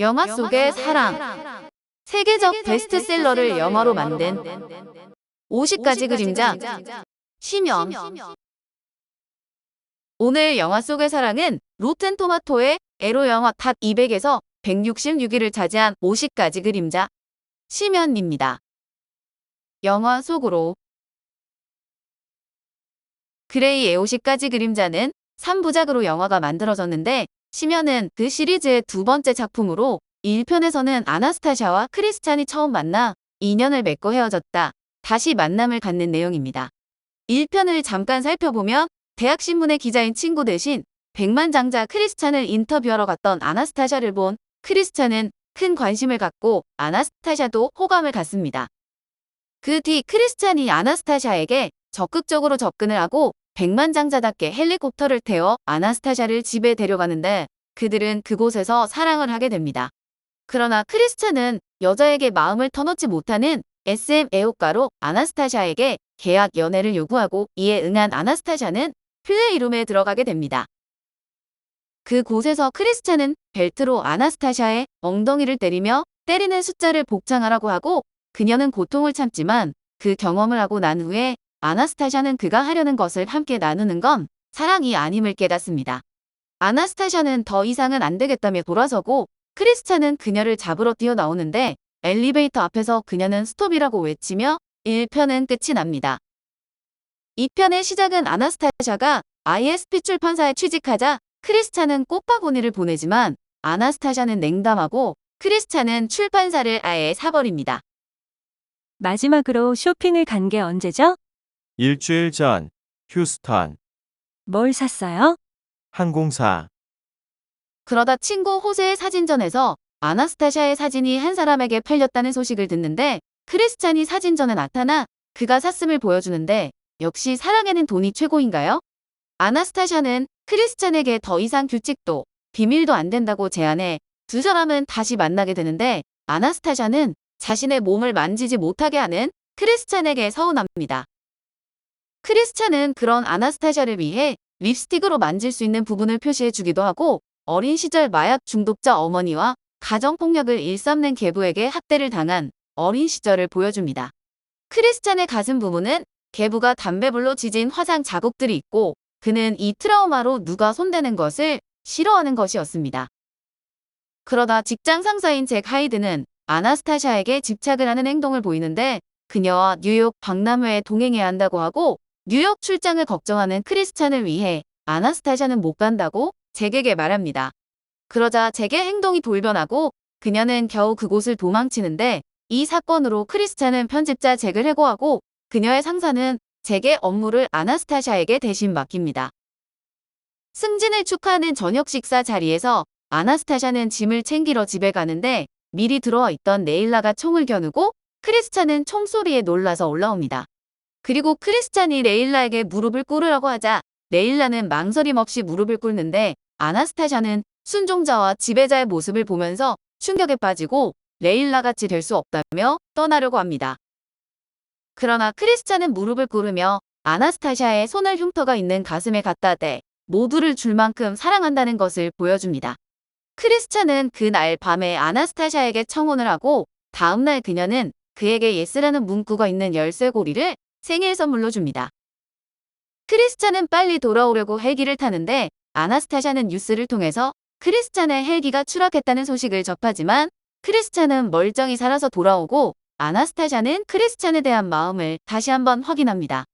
영화 속의 사랑. 세계적 베스트셀러를 영화로 만든 50가지 그림자. 심연. 오늘 영화 속의 사랑은 로튼 토마토의 에로 영화 탑 200에서 166위를 차지한 50가지 그림자. 심연입니다. 영화 속으로 그레이의 50가지 그림자는 3부작으로 영화가 만들어졌는데 심연은 그 시리즈의 두 번째 작품으로 1편에서는 아나스타샤와 크리스찬이 처음 만나 인연을 맺고 헤어졌다. 다시 만남을 갖는 내용입니다. 1편을 잠깐 살펴보면 대학신문의 기자인 친구 대신 백만장자 크리스찬을 인터뷰하러 갔던 아나스타샤를 본 크리스찬은 큰 관심을 갖고 아나스타샤도 호감을 갖습니다. 그 뒤 크리스찬이 아나스타샤에게 적극적으로 접근을 하고 백만장자답게 헬리콥터를 태워 아나스타샤를 집에 데려가는데 그들은 그곳에서 사랑을 하게 됩니다. 그러나 크리스찬은 여자에게 마음을 터놓지 못하는 SM 애호가로 아나스타샤에게 계약 연애를 요구하고 이에 응한 아나스타샤는 플레이룸에 들어가게 됩니다. 그곳에서 크리스찬은 벨트로 아나스타샤의 엉덩이를 때리며 때리는 숫자를 복창하라고 하고 그녀는 고통을 참지만 그 경험을 하고 난 후에 아나스타샤는 그가 하려는 것을 함께 나누는 건 사랑이 아님을 깨닫습니다. 아나스타샤는 더 이상은 안 되겠다며 돌아서고 크리스찬은 그녀를 잡으러 뛰어나오는데 엘리베이터 앞에서 그녀는 스톱이라고 외치며 1편은 끝이 납니다. 2편의 시작은 아나스타샤가 ISP 출판사에 취직하자 크리스찬은 꽃바구니를 보내지만 아나스타샤는 냉담하고 크리스찬은 출판사를 아예 사버립니다. 마지막으로 쇼핑을 간 게 언제죠? 일주일 전 휴스턴 뭘 샀어요? 항공사 그러다 친구 호세의 사진전에서 아나스타샤의 사진이 한 사람에게 팔렸다는 소식을 듣는데 크리스찬이 사진전에 나타나 그가 샀음을 보여주는데 역시 사랑에는 돈이 최고인가요? 아나스타샤는 크리스찬에게 더 이상 규칙도 비밀도 안 된다고 제안해 두 사람은 다시 만나게 되는데 아나스타샤는 자신의 몸을 만지지 못하게 하는 크리스찬에게 서운합니다. 크리스찬은 그런 아나스타샤를 위해 립스틱으로 만질 수 있는 부분을 표시해 주기도 하고 어린 시절 마약 중독자 어머니와 가정폭력을 일삼는 계부에게 학대를 당한 어린 시절을 보여줍니다. 크리스찬의 가슴 부분은 계부가 담배불로 지진 화상 자국들이 있고 그는 이 트라우마로 누가 손대는 것을 싫어하는 것이었습니다. 그러다 직장 상사인 잭 하이드는 아나스타샤에게 집착을 하는 행동을 보이는데 그녀와 뉴욕 박람회에 동행해야 한다고 하고 뉴욕 출장을 걱정하는 크리스찬을 위해 아나스타샤는 못 간다고 잭에게 말합니다. 그러자 잭의 행동이 돌변하고 그녀는 겨우 그곳을 도망치는데 이 사건으로 크리스찬은 편집자 잭을 해고하고 그녀의 상사는 잭의 업무를 아나스타샤에게 대신 맡깁니다. 승진을 축하하는 저녁 식사 자리에서 아나스타샤는 짐을 챙기러 집에 가는데 미리 들어와 있던 네일라가 총을 겨누고 크리스찬은 총소리에 놀라서 올라옵니다. 그리고 크리스찬이 레일라에게 무릎을 꿇으라고 하자 레일라는 망설임 없이 무릎을 꿇는데 아나스타샤는 순종자와 지배자의 모습을 보면서 충격에 빠지고 레일라같이 될 수 없다며 떠나려고 합니다. 그러나 크리스찬은 무릎을 꿇으며 아나스타샤의 손을 흉터가 있는 가슴에 갖다 대 모두를 줄 만큼 사랑한다는 것을 보여줍니다. 크리스찬은 그날 밤에 아나스타샤에게 청혼을 하고 다음날 그녀는 그에게 예스라는 문구가 있는 열쇠고리를 생일 선물로 줍니다. 크리스찬은 빨리 돌아오려고 헬기를 타는데 아나스타샤는 뉴스를 통해서 크리스찬의 헬기가 추락했다는 소식을 접하지만 크리스찬은 멀쩡히 살아서 돌아오고 아나스타샤는 크리스찬에 대한 마음을 다시 한번 확인합니다.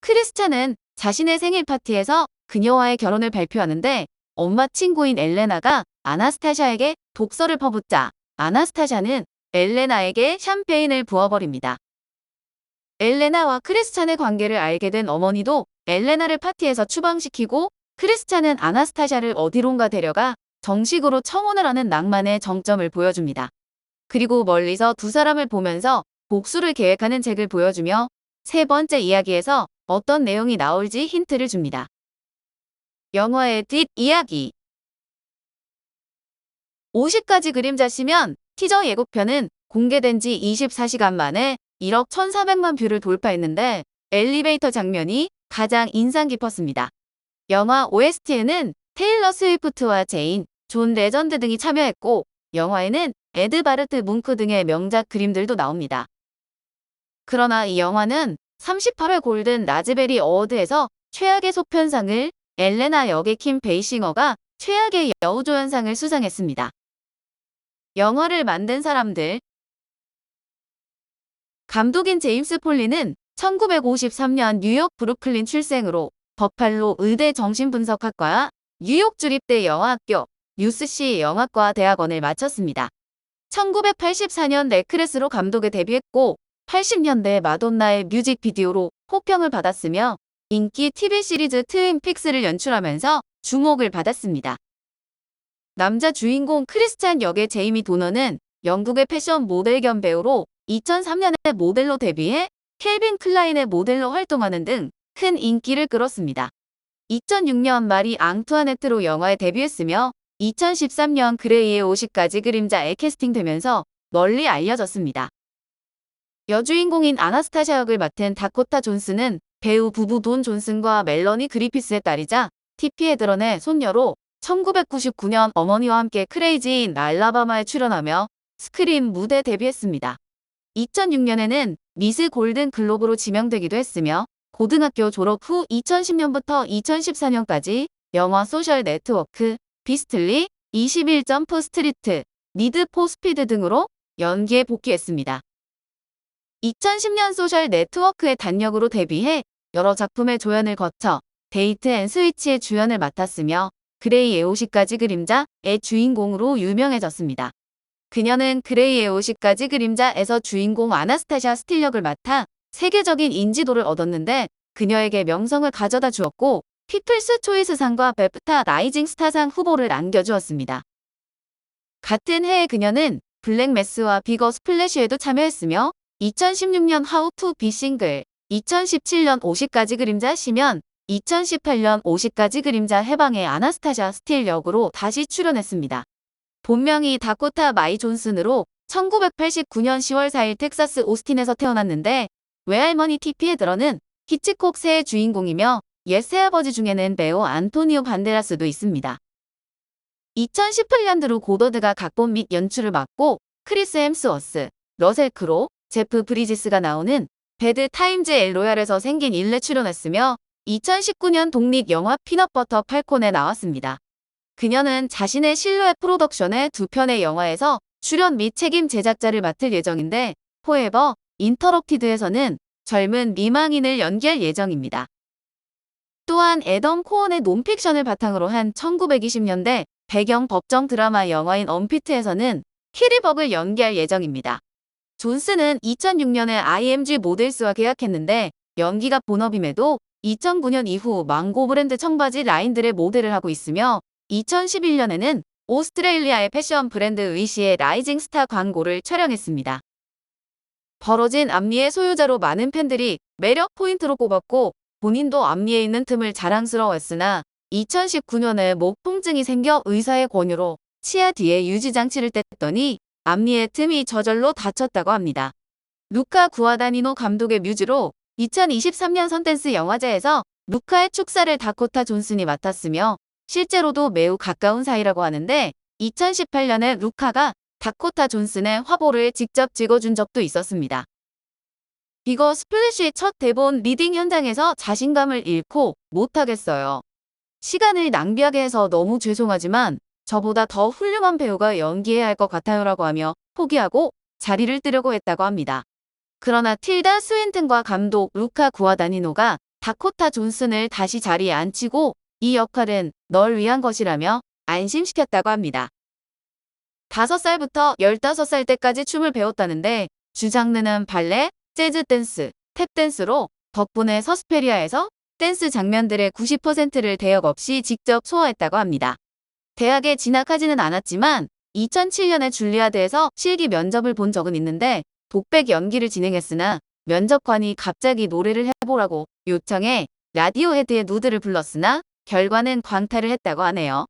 크리스찬은 자신의 생일 파티에서 그녀와의 결혼을 발표하는데 엄마 친구인 엘레나가 아나스타샤에게 독서를 퍼붓자 아나스타샤는 엘레나에게 샴페인을 부어버립니다. 엘레나와 크리스찬의 관계를 알게 된 어머니도 엘레나를 파티에서 추방시키고 크리스찬은 아나스타샤를 어디론가 데려가 정식으로 청혼을 하는 낭만의 정점을 보여줍니다. 그리고 멀리서 두 사람을 보면서 복수를 계획하는 잭을 보여주며 세 번째 이야기에서 어떤 내용이 나올지 힌트를 줍니다. 영화의 뒷이야기 50가지 그림자 시면 티저 예고편은 공개된 지 24시간 만에 1억 1,400만 뷰를 돌파했는데 엘리베이터 장면이 가장 인상 깊었습니다. 영화 OST에는 테일러 스위프트와 제인, 존 레전드 등이 참여했고 영화에는 에드 바르트 뭉크 등의 명작 그림들도 나옵니다. 그러나 이 영화는 38회 골든 라즈베리 어워드에서 최악의 소편상을 엘레나 역의 킴 베이싱어가 최악의 여우조연상을 수상했습니다. 영화를 만든 사람들 감독인 제임스 폴리는 1953년 뉴욕 브루클린 출생으로 버팔로 의대 정신분석학과와 뉴욕 주립대 영화학교 USC 영화과 대학원을 마쳤습니다. 1984년 레크레스로 감독에 데뷔했고 80년대 마돈나의 뮤직비디오로 호평을 받았으며 인기 TV 시리즈 트윈 픽스를 연출하면서 주목을 받았습니다. 남자 주인공 크리스찬 역의 제이미 도너는 영국의 패션 모델 겸 배우로 2003년에 모델로 데뷔해 켈빈 클라인의 모델로 활동하는 등 큰 인기를 끌었습니다. 2006년 마리 앙투아네트로 영화에 데뷔했으며 2013년 그레이의 50가지 그림자에 캐스팅되면서 널리 알려졌습니다. 여주인공인 아나스타샤 역을 맡은 다코타 존스는 배우 부부 돈 존슨과 멜러니 그리피스의 딸이자 TP에 드러내 손녀로 1999년 어머니와 함께 크레이지인 알라바마에 출연하며 스크린 무대 데뷔했습니다. 2006년에는 미스 골든 글로브로 지명되기도 했으며 고등학교 졸업 후 2010년부터 2014년까지 영화 소셜 네트워크, 비스틀리, 21 점프 스트리트, 니드 포 스피드 등으로 연기에 복귀했습니다. 2010년 소셜 네트워크의 단역으로 데뷔해 여러 작품의 조연을 거쳐 데이트 앤 스위치의 주연을 맡았으며 그레이의 50가지 그림자의 주인공으로 유명해졌습니다. 그녀는 그레이의 50가지 그림자에서 주인공 아나스타샤 스틸 역을 맡아 세계적인 인지도를 얻었는데 그녀에게 명성을 가져다 주었고 피플스 초이스상과 베프타 라이징 스타상 후보를 안겨주었습니다. 같은 해에 그녀는 블랙매스와 비거 스플래시에도 참여했으며 2016년 하우 투 비 싱글, 2017년 50가지 그림자 시면, 2018년 50가지 그림자 해방의 아나스타샤 스틸 역으로 다시 출연했습니다. 본명이 다코타 마이 존슨으로 1989년 10월 4일 텍사스 오스틴에서 태어났는데 외할머니 티피에 들어는 히치콕 새의 주인공이며 옛 새아버지 중에는 배우 안토니오 반데라스도 있습니다. 2018년도로 고더드가 각본 및 연출을 맡고 크리스 햄스워스, 러셀 크로, 제프 브리지스가 나오는 배드 타임즈 엘 로얄에서 생긴 일레 출연했으며 2019년 독립 영화 피넛버터 팔콘에 나왔습니다. 그녀는 자신의 실루엣 프로덕션의 두 편의 영화에서 출연 및 책임 제작자를 맡을 예정인데 포에버 인터럭티드에서는 젊은 미망인을 연기할 예정입니다. 또한 애덤 코언의 논픽션을 바탕으로 한 1920년대 배경 법정 드라마 영화인 언피트에서는 키리벅을 연기할 예정입니다. 존스는 2006년에 IMG 모델스와 계약했는데 연기가 본업임에도 2009년 이후 망고 브랜드 청바지 라인들의 모델을 하고 있으며 2011년에는 오스트레일리아의 패션 브랜드 의시의 라이징 스타 광고를 촬영했습니다. 벌어진 앞니의 소유자로 많은 팬들이 매력 포인트로 꼽았고 본인도 앞니에 있는 틈을 자랑스러워했으나 2019년에 목 통증이 생겨 의사의 권유로 치아 뒤에 유지 장치를 뗐더니 앞니의 틈이 저절로 닫혔다고 합니다. 루카 구아다니노 감독의 뮤즈로 2023년 선댄스 영화제에서 루카의 축사를 다코타 존슨이 맡았으며 실제로도 매우 가까운 사이라고 하는데 2018년에 루카가 다코타 존슨의 화보를 직접 찍어준 적도 있었습니다. 이거 스플래시의 첫 대본 리딩 현장에서 자신감을 잃고 못하겠어요. 시간을 낭비하게 해서 너무 죄송하지만 저보다 더 훌륭한 배우가 연기해야 할 것 같아요 라고 하며 포기하고 자리를 뜨려고 했다고 합니다. 그러나 틸다 스윈튼과 감독 루카 구아다니노가 다코타 존슨을 다시 자리에 앉히고 이 역할은 널 위한 것이라며 안심시켰다고 합니다. 5살부터 15살 때까지 춤을 배웠다는데 주장르는 발레, 재즈 댄스, 탭 댄스로 덕분에 서스페리아에서 댄스 장면들의 90%를 대역 없이 직접 소화했다고 합니다. 대학에 진학하지는 않았지만 2007년에 줄리아드에서 실기 면접을 본 적은 있는데 독백 연기를 진행했으나 면접관이 갑자기 노래를 해보라고 요청해 라디오 헤드의 누드를 불렀으나 결과는 광탈을 했다고 하네요.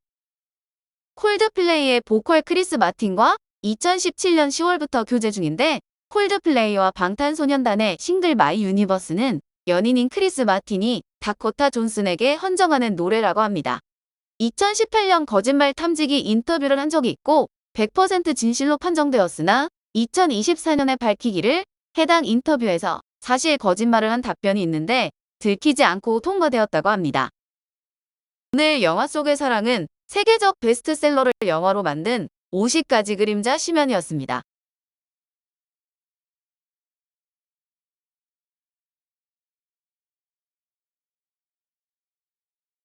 콜드플레이의 보컬 크리스 마틴과 2017년 10월부터 교제 중인데 콜드플레이와 방탄소년단의 싱글 마이 유니버스는 연인인 크리스 마틴이 다코타 존슨에게 헌정하는 노래라고 합니다. 2018년 거짓말 탐지기 인터뷰를 한 적이 있고 100% 진실로 판정되었으나 2024년에 밝히기를 해당 인터뷰에서 사실 거짓말을 한 답변이 있는데 들키지 않고 통과되었다고 합니다. 오늘 영화 속의 사랑은 세계적 베스트셀러를 영화로 만든 50가지 그림자 심연이었습니다.